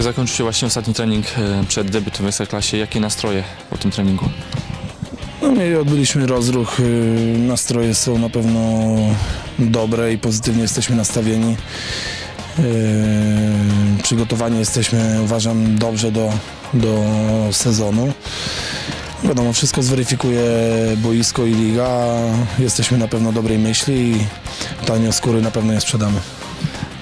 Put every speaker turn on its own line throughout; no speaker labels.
Zakończył się właśnie ostatni trening e, przed debiutem w Ekstraklasie. Jakie nastroje po tym treningu?
No my odbyliśmy rozruch, y, nastroje są na pewno dobre i pozytywnie jesteśmy nastawieni. Y, Przygotowani jesteśmy, uważam, dobrze do, do sezonu. Wiadomo, wszystko zweryfikuje boisko i liga. Jesteśmy na pewno dobrej myśli i tanio skóry na pewno je sprzedamy.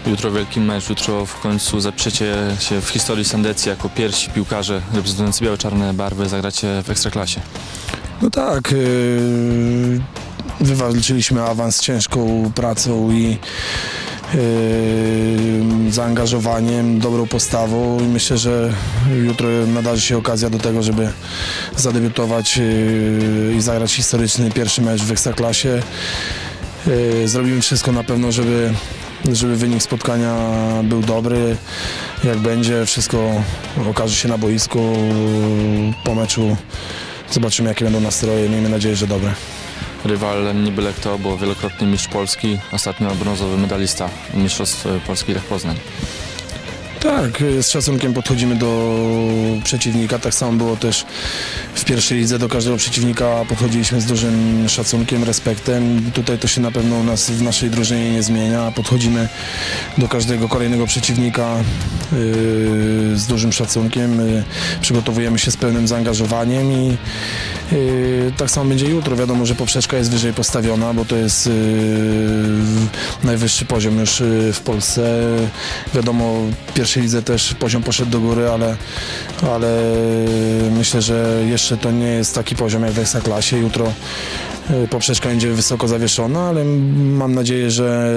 Jutro wielki mecz, jutro w końcu zapiszecie się w historii Sandecji jako pierwsi piłkarze reprezentujący białe-czarne barwy zagracie w Ekstraklasie.
No tak, yy, wywalczyliśmy awans ciężką pracą i yy, zaangażowaniem, dobrą postawą i myślę, że jutro nadarzy się okazja do tego, żeby zadebiutować yy, i zagrać historyczny pierwszy mecz w Ekstraklasie. Zrobimy wszystko na pewno, żeby, żeby wynik spotkania był dobry. Jak będzie, wszystko okaże się na boisku po meczu. Zobaczymy, jakie będą nastroje. Miejmy nadzieję, że dobre.
Rywal nie byle kto, bo wielokrotny mistrz Polski, ostatnio brązowy medalista Mistrzostw Polski Lech Poznań.
Tak, z szacunkiem podchodzimy do przeciwnika. Tak samo było też w pierwszej lidze. Do każdego przeciwnika podchodziliśmy z dużym szacunkiem, respektem. Tutaj to się na pewno u nas w naszej drużynie nie zmienia. Podchodzimy do każdego kolejnego przeciwnika yy, z dużym szacunkiem. Yy, przygotowujemy się z pełnym zaangażowaniem i yy, tak samo będzie jutro. Wiadomo, że poprzeczka jest wyżej postawiona, bo to jest yy, najwyższy poziom już yy, w Polsce. Wiadomo, w pierwszej lidze też poziom poszedł do góry, ale, ale myślę, że jeszcze to nie jest taki poziom jak w Ekstraklasie. Jutro y, poprzeczka będzie wysoko zawieszona, ale mam nadzieję, że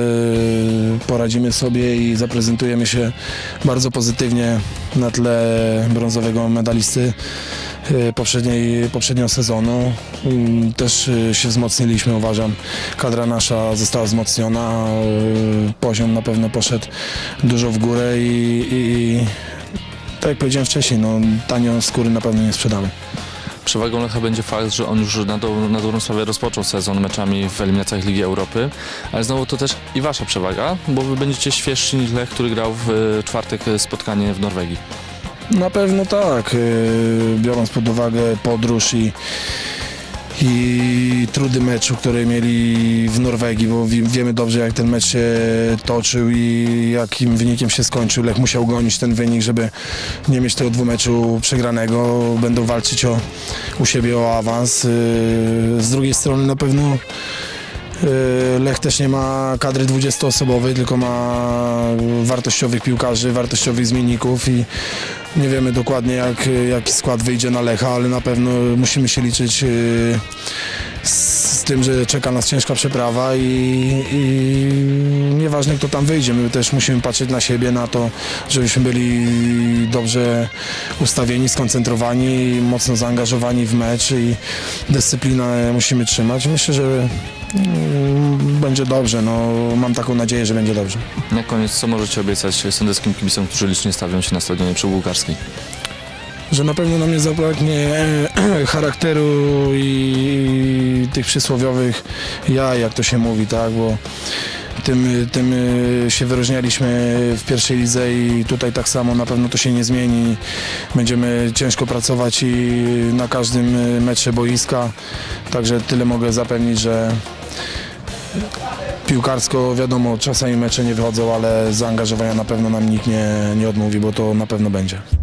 poradzimy sobie i zaprezentujemy się bardzo pozytywnie na tle brązowego medalisty y, poprzedniej, poprzedniego sezonu. Mm, Też y, się wzmocniliśmy, uważam. Kadra nasza została wzmocniona, y, poziom na pewno poszedł dużo w górę i, i tak jak powiedziałem wcześniej, no, tanio skóry na pewno nie sprzedamy.
Przewagą Lecha będzie fakt, że on już na, do, na dobrą sprawę rozpoczął sezon meczami w eliminacjach Ligi Europy, ale znowu to też i wasza przewaga, bo wy będziecie świeżsi niż Lech, który grał w e, czwartek e, spotkanie w Norwegii.
Na pewno tak, y, biorąc pod uwagę podróż i, i trudy meczu, które mieli w Norwegii, bo wi- wiemy dobrze jak ten mecz się toczył i jakim wynikiem się skończył. Lech musiał gonić ten wynik, żeby nie mieć tego dwumeczu przegranego. Będą walczyć o, u siebie o awans. Y, Z drugiej strony na pewno Lech też nie ma kadry 20-osobowej, tylko ma wartościowych piłkarzy, wartościowych zmienników i nie wiemy dokładnie jak, jaki skład wyjdzie na Lecha, ale na pewno musimy się liczyć y, z, tym, że czeka nas ciężka przeprawa i, i nieważne kto tam wyjdzie, my też musimy patrzeć na siebie, na to, żebyśmy byli dobrze ustawieni, skoncentrowani, mocno zaangażowani w mecz i dyscyplinę musimy trzymać. Myślę, że mm, będzie dobrze, no, mam taką nadzieję, że będzie dobrze.
Na koniec, co możecie obiecać sądeckim kibicom, którzy licznie stawią się na stadionie przybułgarskiej?
Że na pewno nam nie zabraknie e, charakteru i tych przysłowiowych jaj, jak to się mówi, tak, bo tym, tym e, się wyróżnialiśmy w pierwszej lidze i tutaj tak samo na pewno to się nie zmieni. Będziemy ciężko pracować i na każdym e, metrze boiska, także tyle mogę zapewnić, że piłkarsko wiadomo, czasami mecze nie wychodzą, ale zaangażowania na pewno nam nikt nie, nie odmówi, bo to na pewno będzie.